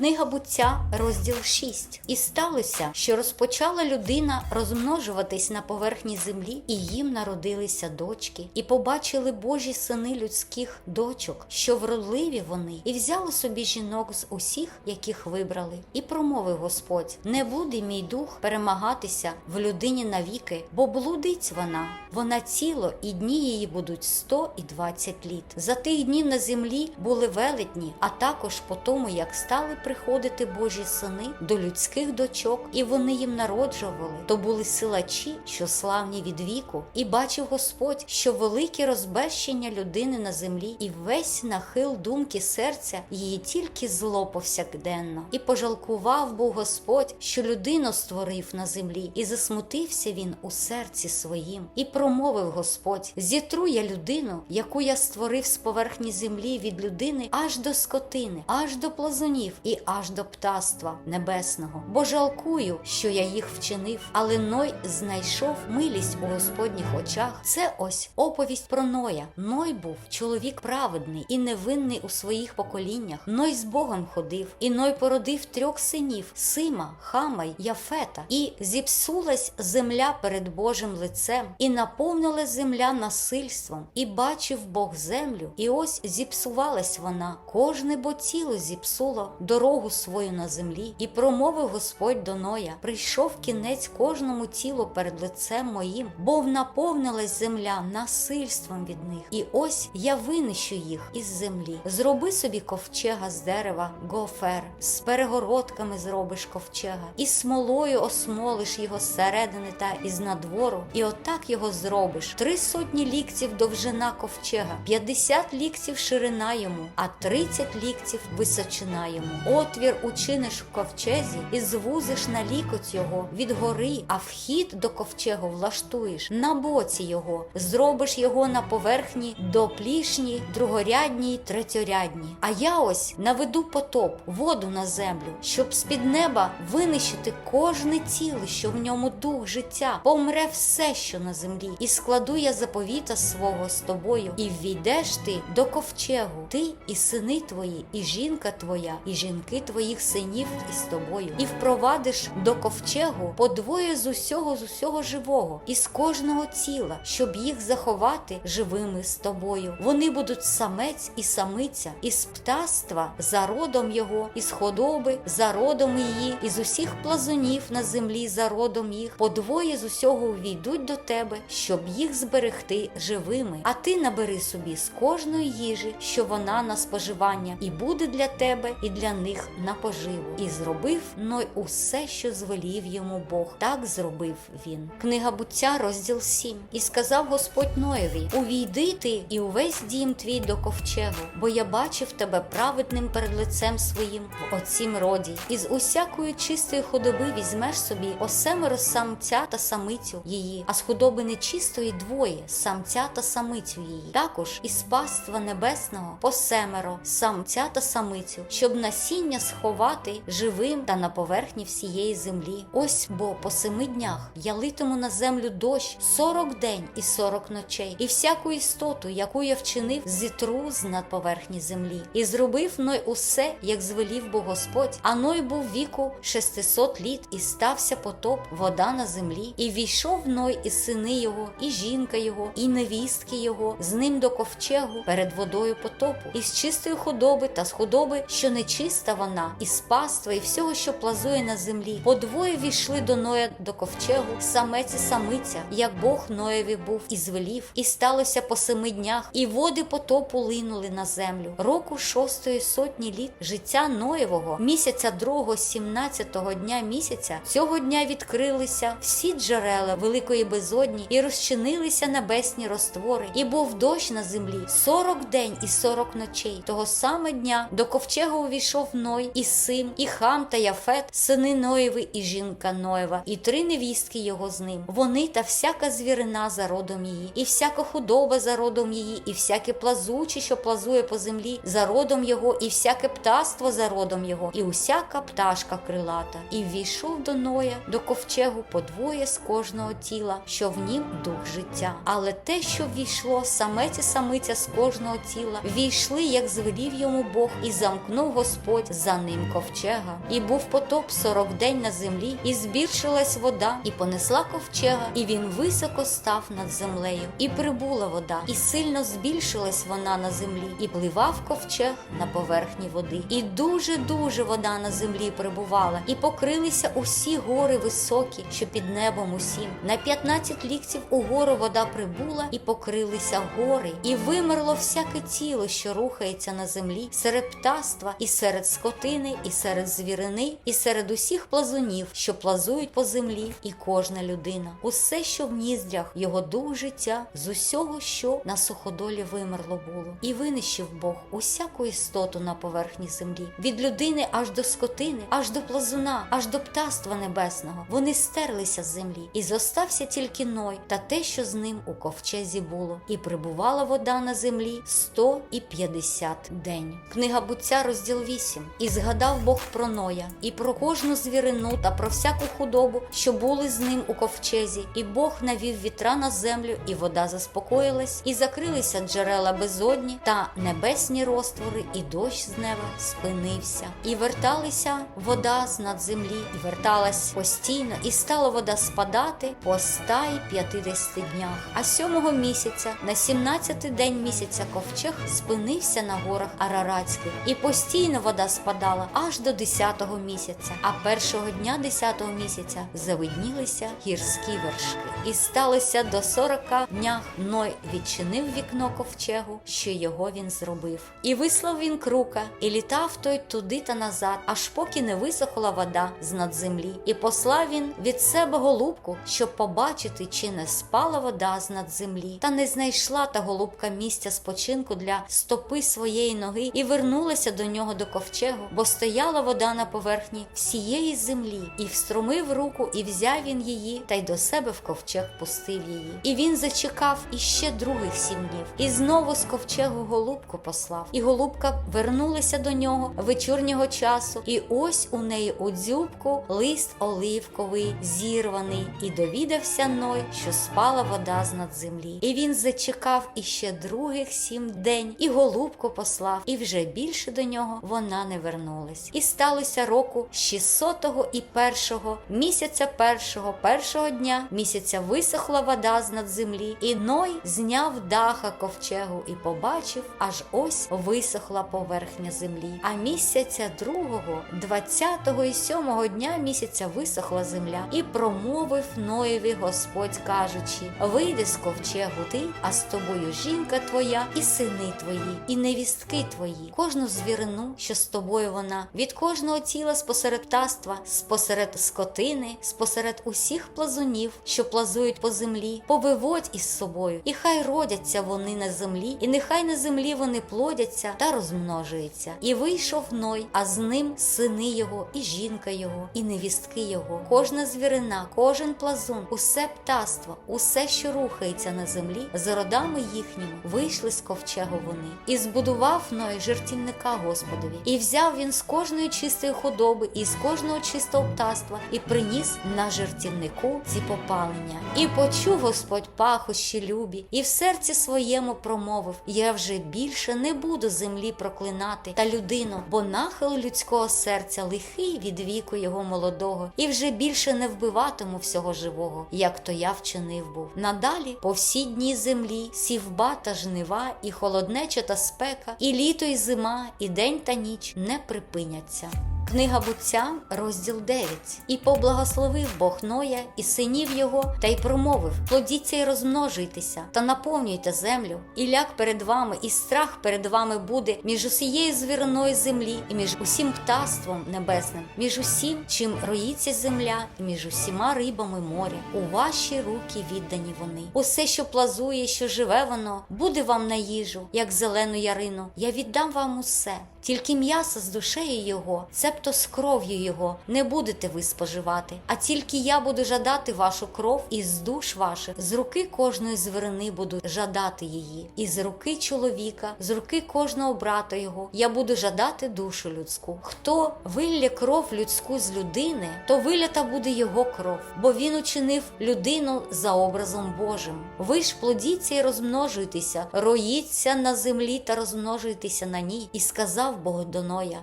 Книга буття, розділ 6. І сталося, що розпочала людина розмножуватись на поверхні землі, і їм народилися дочки, і побачили Божі сини людських дочок, що вродливі вони, і взяли собі жінок з усіх, яких вибрали. І промовив Господь: Не буде мій дух перемагатися в людині навіки, бо блудить вона. Вона ціло, і дні її будуть сто і двадцять літ. За тих днів на землі були велетні, а також по тому, як стали приходити Божі сини до людських дочок, і вони їм народжували, то були силачі, що славні від віку, і бачив Господь, що велике розбещення людини на землі, і весь нахил думки серця її тільки зло повсякденно. І пожалкував був Господь, що людину створив на землі, і засмутився він у серці своїм, і промовив Господь: зітру я людину, яку я створив з поверхні землі від людини аж до скотини, аж до плазунів і аж до птаства небесного. Бо жалкую, що я їх вчинив, але Ной знайшов милість у Господніх очах. Це ось оповість про Ноя. Ной був чоловік праведний і невинний у своїх поколіннях. Ной з Богом ходив, і Ной породив трьох синів: Сима, Хама й Яфета. І зіпсулась земля перед Божим лицем, і наповнила земля насильством, і бачив Бог землю, і ось зіпсувалась вона. Кожне бо тіло зіпсуло дорогу свою на землі, і промовив Господь до Ноя: прийшов кінець кожному тілу перед лицем моїм, бо наповнилась земля насильством від них. І ось я винищу їх із землі. Зроби собі ковчега з дерева, гофер, з перегородками зробиш ковчега, і смолою осмолиш його зсередини та із надвору, і отак його зробиш. Три сотні ліктів довжина ковчега, п'ятдесят ліктів ширина йому, а тридцять ліктів височина йому. Отвір учиниш в ковчезі і звузиш на лікоть його. Від гори, а вхід до ковчегу влаштуєш. На боці його, зробиш його на поверхні доплішній, другорядній, третьорядній. А я ось наведу потоп, воду на землю, щоб з-під неба винищити кожне тіло, що в ньому дух життя, помре все, що на землі, і складу я заповіта свого з тобою, і ввійдеш ти до ковчегу, ти і сини твої, і жінка твоя, і жінки твоїх синів із тобою, і впровадиш до ковчегу подвоє з усього з усього живого, і з кожного тіла, щоб їх заховати живими з тобою. Вони будуть самець і самиця, із птаства за родом його, із худоби за родом її, із усіх плазунів на землі за родом їх, подвоє з усього увійдуть до тебе, щоб їх зберегти живими. А ти набери собі з кожної їжі, що вона на споживання, і буде для тебе, і для них на поживу. І зробив Ной усе, що звелів йому Бог. Так зробив він. Книга буття, розділ 7. І сказав Господь Ноєві: Увійди ти і увесь дім твій до ковчегу, бо я бачив тебе праведним перед лицем своїм в оцім роді. Із усякої чистої худоби візьмеш собі осемеро самця та самицю її, а з худоби нечистої двоє самця та самицю її. Також із паства небесного по семеро самця та самицю, щоб насіння сховати живим та на поверхні всієї землі. Ось бо по семи днях я литиму на землю дощ сорок день і сорок ночей, і всяку істоту, яку я вчинив, зітру з над поверхні землі. І зробив Ной усе, як звелів Бог Господь. А Ной був віку шестисот літ, і стався потоп, вода на землі. І війшов Ной і сини його, і жінка його, і невістки його, з ним до ковчегу перед водою потопу, і з чистої худоби та з худоби, що нечиста вона, і з паства, і всього, що плазує на землі. Подвоє війшли до Ноя до ковчегу, самець і самиця, як Бог Ноєві був і звелів, і сталося по семи днях, і води потопу линули на землю. Року шостої сотні літ життя Ноєвого, місяця другого, сімнадцятого дня місяця, цього дня відкрилися всі джерела великої безодні і розчинилися небесні роствори, і був дощ на землі сорок день і сорок ночей. Того саме дня до ковчега увійшов Ной, і Сим, і Хам та Яфет, сини Ноєви, і жінка Ноєва, і три невістки його з ним. Вони та всяка звірина за родом її, і всяка худоба за родом її, і всяке плазуче, що плазує по землі, за родом його, і всяке птаство за родом його, і усяка пташка крилата. І ввійшов до Ноя, до ковчегу подвоє з кожного тіла, що в нім дух життя. Але те, що ввійшло, самець і самиця з кожного тіла, ввійшли, як звелів йому Бог, і замкнув Господь за ним ковчега. І був потоп сорок день на землі, і збільшилась вода, і понесла ковчега, і він високо став над землею. І прибула вода, і сильно збільшилась вона на землі, і пливав ковчег на поверхні води. І дуже дуже вода на землі прибувала, і покрилися усі гори високі, що під небом усім. На 15 ліктів угору вода прибула, і покрилися гори, і вимерло всяке тіло, що рухається на землі, серед птаства, і серед скотини, і серед звірини, і серед усіх плазунів, що плазують по землі, і кожна людина. Усе, що в ніздрях, його дух життя, з усього, що на суходолі вимерло було, і винищив Бог усяку істоту на поверхні землі, від людини аж до скотини, аж до плазуна, аж до птаства небесного. Вони стерлися з землі, і зостався тільки Ной та те, що з ним у ковчезі було, і прибувала вода на землі сто і п'ятдесят день. Книга буття, розділ 8. І згадав Бог про Ноя, і про кожну звірину та про всяку худобу, що були з ним у ковчезі, і Бог навів вітра на землю, і вода заспокоїлась, і закрилися джерела безодні та небесні роствори, і дощ з неба спинився, і верталися вода з над землі, і верталась постійно, і стала вода спадати по ста й п'ятидесяти днях. А сьомого місяця, на сімнадцятий день місяця ковчег спинився на горах Араратських, і постійно вода спадала аж до десятого місяця. А першого дня десятого місяця завиднілися гірські вершки. І сталося до сорока днях Ной відчинив вікно ковчегу, що його він зробив. І вислав він крука, і літав той туди та назад, аж поки не висохла вода з над землі. І послав він від себе голубку, щоб побачити, чи не спала вода з над землі. Та не знайшла та голубка місця спочинку для стопи своєї ноги, і вернулася до нього до ковчегу, бо стояла вода на поверхні всієї землі, і встромив руку, і взяв він її, та й до себе в ковчег пустив її. І він зачекав іще других сім днів, і знову з ковчегу голубку послав. І голубка вернулася до нього вечірнього часу, і ось у неї у дзюбку лист оливковий, зірваний, і довідався Ной, що спала вода з над землі. І він зачекав іще других сім день, і голубку послав, і вже більше до нього вона не вернулась. І сталося року 600-го і першого місяця першого, першого дня місяця висохла вода з над землі, і Ной зняв даха ковчегу і побачив, аж ось висохла поверхня землі. А місяця другого, двадцятого і сьомого дня місяця висохла земля, і промовив Ноєві Господь, кажучи: Вийди з ковчегу ти, а з тобою жінка твоя, і сини твої, і невістки твої, кожну звірину, що з тобою вона, від кожного тіла спосеред птаства, спосеред скотини, спосеред усіх плазунів, що плазують по землі, повиводь із собою, і хай родяться вони на землі, і нехай на землі вони плодяться та розмножуються. І вийшов Ной, а з ним сини його, і жінка його, і невістки його, кожна звірина, кожен плазун, усе птаство, усе, що рухається на землі, з родами їхніми вийшли з ковчегу вони, і збудував Ной жертівника Господові, і взяв він з кожної чистої худоби, і з кожного чистого птаства, і приніс на жертівнику ці попалення. І почув Господь пахощі любі, і в серці своєму промовив: Я вже більше не буду землі проклинати та людину, бо нахил людського серця лихий від віку його молодого, і вже більше не вбиватиму всього живого, як то я вчинив був. Надалі по всі дні землі сівба та жнива, і холоднеча та спека, і літо, і зима, і день та ніч не припиняться. Книга буття, розділ 9. І поблагословив Бог Ноя і синів його, та й промовив: плодіться й розмножуйтеся, та наповнюйте землю, і ляк перед вами, і страх перед вами буде між усією звіриною землі, і між усім птаством небесним, між усім, чим роїться земля, і між усіма рибами моря. У ваші руки віддані вони. Усе, що плазує, що живе воно, буде вам на їжу, як зелену ярину. Я віддам вам усе. Тільки м'ясо з душею його, цебто з кров'ю його, не будете ви споживати, а тільки я буду жадати вашу кров із душ ваших, з руки кожної звірини буду жадати її, і з руки чоловіка, з руки кожного брата його, я буду жадати душу людську. Хто вилє кров людську з людини, то вилята буде його кров, бо він учинив людину за образом Божим. Ви ж плодіться і розмножуйтеся, роїться на землі та розмножуйтеся на ній, і сказав сказав Бог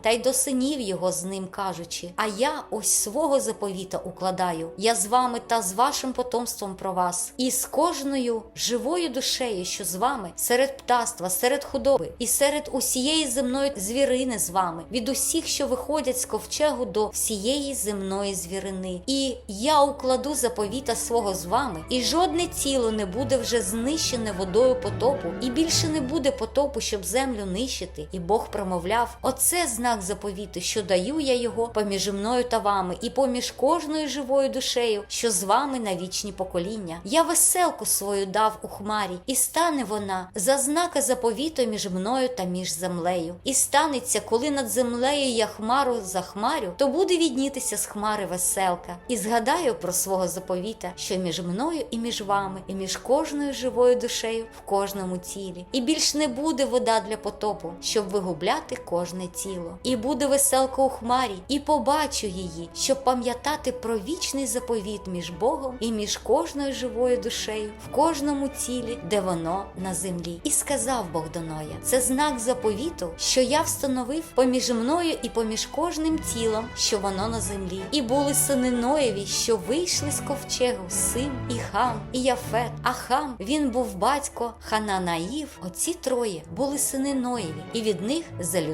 та й до синів його з ним кажучи: А я ось свого заповіта укладаю. Я з вами та з вашим потомством про вас, і з кожною живою душею, що з вами, серед птаства, серед худоби, і серед усієї земної звірини з вами, від усіх, що виходять з ковчегу до всієї земної звірини. І я укладу заповіта свого з вами, і жодне тіло не буде вже знищене водою потопу, і більше не буде потопу, щоб землю нищити. І Бог промовляв: Оце знак заповіту, що даю я його поміж мною та вами, і поміж кожною живою душею, що з вами на вічні покоління. Я веселку свою дав у хмарі, і стане вона за знака заповіту між мною та між землею. І станеться, коли над землею я хмару захмарю, то буде віднітися з хмари веселка. І згадаю про свого заповіта, що між мною і між вами, і між кожною живою душею в кожному тілі. І більш не буде вода для потопу, щоб вигубляти кожне тіло. І буде веселка у хмарі, і побачу її, щоб пам'ятати про вічний заповіт між Богом і між кожною живою душею в кожному тілі, де воно на землі. І сказав Бог до Ноя: це знак заповіту, що я встановив поміж мною і поміж кожним тілом, що воно на землі. І були сини Ноєві, що вийшли з ковчегу, син і хам, і Яфет. А хам він був батько Хананаїв. Оці троє були сини Ноєві, і від них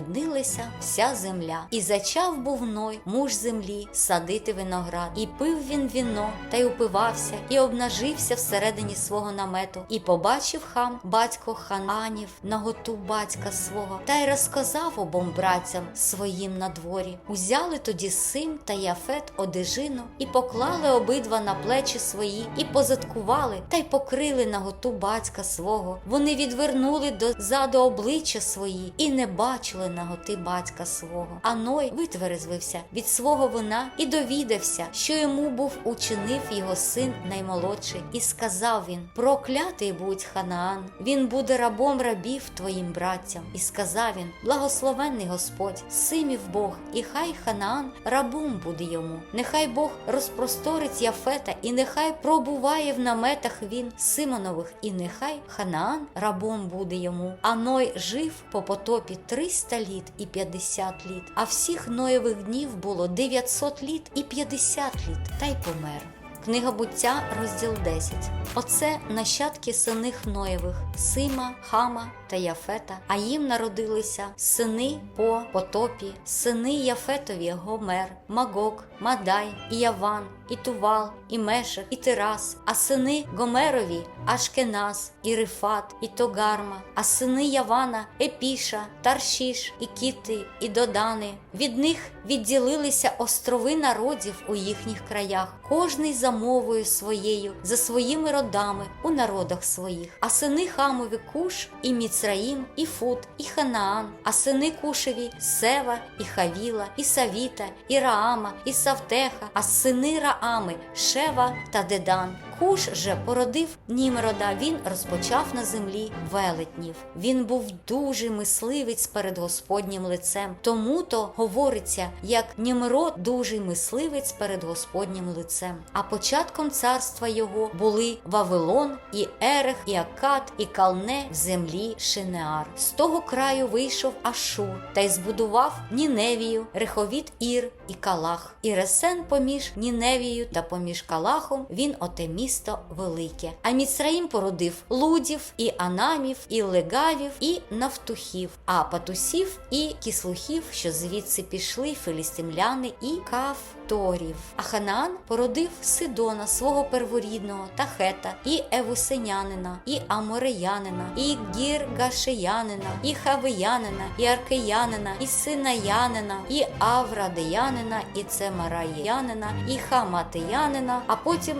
залюднилася вся земля. І зачав був Ной, муж землі, садити виноград, і пив він віно, та й упивався, і обнажився всередині свого намету. І побачив хам батько Хананів наготу батька свого, та й розказав обом братцям своїм на дворі. Узяли тоді сим та Яфет одежину, і поклали обидва на плечі свої, і позаткували, та й покрили наготу батька свого. Вони відвернули до заду обличчя свої і не бачили наготи батька свого. А Ной витверезвився від свого вина і довідався, що йому був учинив його син наймолодший, і сказав він: Проклятий будь Ханаан, він буде рабом рабів твоїм братцям. І сказав він: Благословенний Господь, симів Бог, і хай Ханаан рабом буде йому. Нехай Бог розпросторить Яфета, і нехай пробуває в наметах він Симонових, і нехай Ханаан рабом буде йому. А Ной жив по потопі 300 літ і 50 літ, а всіх Ноєвих днів було 900 літ і 50 літ, та й помер. Книга буття, розділ 10. Оце нащадки синих Ноєвих, Сима, Хама та Яфета, а їм народилися сини по потопі, сини Яфетові Гомер, Магок, Мадай, і Яван, і Тувал, і Мешек, і Тирас, а сини Гомерові Ашкеназ, і Рифат, і Тогарма, а сини Явана Епіша, Таршіш, і Кіти, і Додани. Від них відділилися острови народів у їхніх краях, кожний за мовою своєю, за своїми родами у народах своїх. А сини Хамові Куш, і Міцраїм, і Фут, і Ханаан, а сини Кушеві Сева, і Хавіла, і Савіта, і Раама, і Савтеха, а сини Раами Шева та Дедан. Куш же породив Німрода, він розпочав на землі велетнів. Він був дуже мисливець перед Господнім лицем. Тому то говориться, як Німрод дуже мисливець перед Господнім лицем. А початком царства його були Вавилон, і Ерех, і Акад, і Калне в землі Шинеар. З того краю вийшов Ашур та й збудував Ніневію, Реховіт Ір і Калах. І Ресен поміж Ніневією та поміж Калахом він оте місто велике. А Міцраїм породив Лудів, і Анамів, і Легавів, і Нафтухів, а Патусів і Кіслухів, що звідси пішли филістимляни і Кавторів. А Ханаан породив Сидона, свого перворідного, та Хета, і Евусинянина, і Амореянина, і Гіргашеянина, і Хавиянина, і Аркеянина, і сина Янина, і Аврадеянина, і Цемараянина, і Хаматеянина, а потім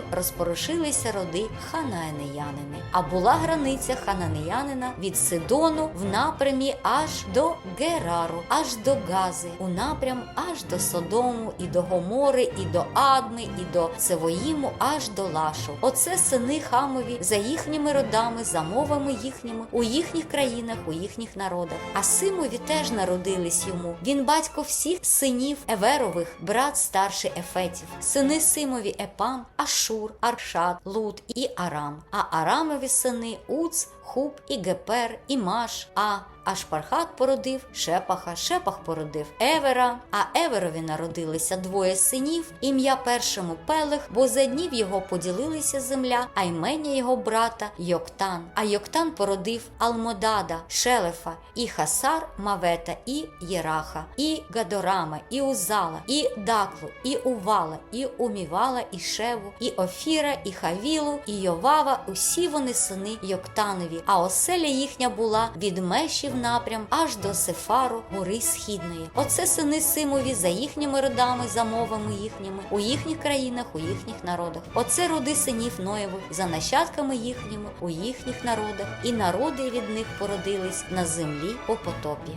розпорошилися роди Ханаанеянини. А була границя Ханаанеянина від Сидону в напрямі аж до Герару, аж до Гази, у напрям аж до Содому, і до Гомори, і до Адми, і до Севоїму, аж до Лашу. Оце сини Хамові за їхніми родами, за мовами їхніми, у їхніх країнах, у їхніх народах. А Симові теж народились йому. Він батько всіх синів Еверових, брат старший Ефетів, сини Симові Епам, Ашур, Аршад, Лут і Арам. А Арамові сини Уц, Хуб і Гепер, і Маш, а а Шпархат породив Шепаха, Шепах породив Евера, а Еверові народилися двоє синів. Ім'я першому Пелех, бо за днів його поділилися земля, а ймення його брата Йоктан. А Йоктан породив Алмодада, Шелефа, і Хасар, Мавета, і Єраха, і Гадорама, і Узала, і Даклу, і Увала, і Умівала, і Шеву, і Офіра, і Хавілу, і Йовава. Усі вони сини Йоктанові. А оселя їхня була від мешів напрям аж до Сефару, гори Східної. Оце сини Симові за їхніми родами, за мовами їхніми, у їхніх країнах, у їхніх народах. Оце роди синів Ноєвих за нащадками їхніми, у їхніх народах, і народи від них породились на землі по потопі.